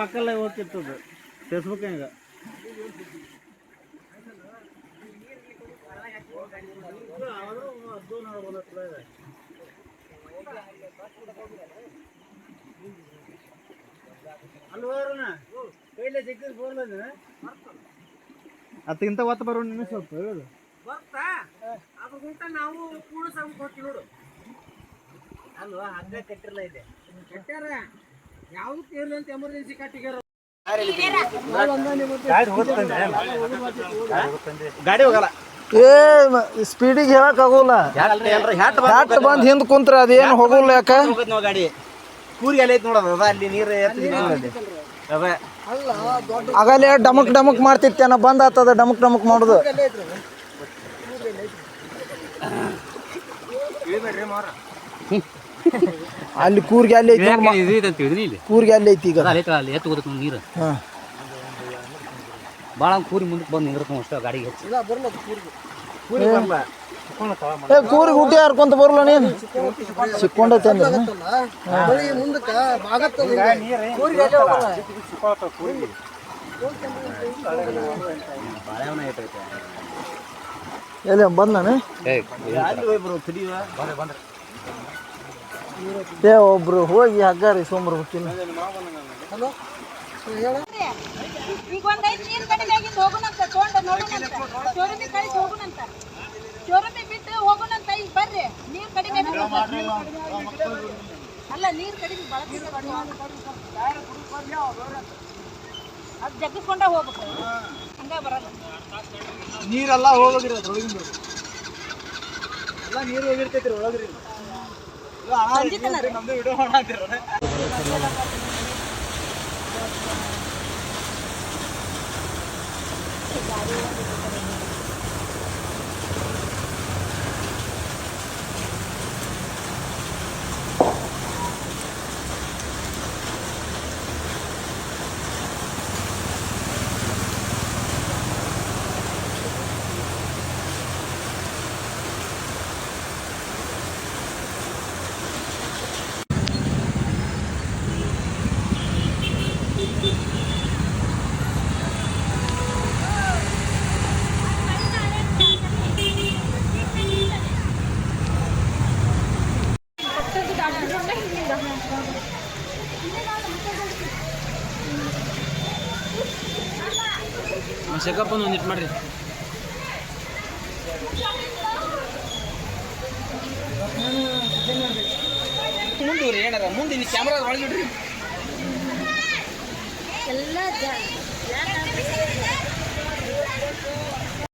ಹಾಕಲ್ಲ ಅದು ಫೇಸ್ಬುಕ್ ಅತ್ತ ಇಂಥ ಒತ್ತ ಬರೋ ನಿನ್ನ ಸ್ವಲ್ಪ ಹೇಳು. ಬರ್ತಾ? ಅದಕ್ಕಿಂತ ನಾವು ಕೂಡಿಸಬೇಕು ಹೋಗ್ತೀವಿ ನೋಡು. ಅಲ್ವಾ? ಹಂಗ ಕಟ್ಟಿರಲ್ಲ ಇದೆ. ಗಾಡಿ ಹೋಗಲ್ಲ. ಏ ಸ್ಪೀಡಿಗೆ ಹೇಳಕ್ ಆಗೋಲ್ಲ. ಹ್ಯಾಟ್ ಬಂದ್ ಹಿಂದ್ ಕುಂತ್ರ ಅದೇನು ಹೋಗೋಲ್ಲ ಯಾಕ? ಗಾಡಿ. ಕೂರಿ ಎಲ್ಲ ಐತಿ ನೋಡೋದು ಅದ ಅಲ್ಲಿ ನೀರು ಆಗಲೇ ಡಮಕ್ ಡಮಕ್ ಮಾಡ್ತಿತ್ತೇನ ಬಂದ್ ಆತದ ಡಮಕ್ ಡಮಕ್ ಮಾಡುದು. ಅಲ್ಲಿ ಕೂರ್ಗೆ ಅಲ್ಲಿ ಐತಿ ನೋಡ್ ಮ- ಇಲ್ಲಿ? ಕೂರ್ಗೆ ಅಲ್ಲಿ ಐತಿ ಈಗ. ಅಲ್ಲಿ ಅಲ್ಲಿ ಎತ್ತು ಗೊತ್ತ ನೀರು. ಹಾ. ಭಾಳ ಕೂರಿ ಮುಂದಕ್ಕೆ ಬಂದು ನಿಂದಿರ್ತಾವ ಅಷ್ಟೇ ಗಾಡಿಗೆ ಹೆಚ್ಚು. ಏ. ಕೂರಿಗೆ ಊಟಿ ಹರ್ಕೊಂತ ಬರಲ್ಲ ನೀನು? ಸಿಕ್ಕೊಂಡೈತೆ ಅಂದ್ರೆ ಎಲ್ಲಿ ಬಂದ್ ನಾನು? ಏ ಒಬ್ರು ಹೋಗಿ ಹಗ್ಗ ಸೋಮರ್ಬೇಕಿಲ್ಲ ಈಗ ಒಂದ್ ಐದು ನೀರು ಹೋಗೋಣಂತ ತಗೊಂಡು ತಗೊಂಡ ನೋಡುಣಂತ ಚೋರಮಿ ಕಳಿಸಿ ಅಂತ ಚೋರಮಿ ಬಿಟ್ಟು ಹೋಗುಣಂತ ಈಗ ಬರ್ರಿ. ನೀರ್ ಕಡಿಮೆ ಬಿಟ್ಟು. ಅಲ್ಲ ನೀರ್ ಕಡಿಮೆ ಅದು ಜಗ್ಗಿಸ್ಕೊಂಡ ಹೋಗ್ಬೇಕು. ಹಂಗ ಬರಲ್ಲ. ನೀರೆಲ್ಲ ಹೋಗೋದ್ರಿ ಅದ್ರೊಳಗಿಂದ. ಎಲ್ಲ ನೀರು ಹೋಗಿರ್ತೈತ್ರಿ ಒಳಗ್ರಿ ಸಂಜಿತನ ಚೆಕಪ್ ಒಂದು ಇಟ್ಟು ಮಾಡಿರಿ. ಮುಂದೂರಿ ಏನಾರ ಮುಂದೆ ಇಲ್ಲಿ ಕ್ಯಾಮ್ರಾ ಒಳಗಿಡ್ರಿ. ಎಲ್ಲ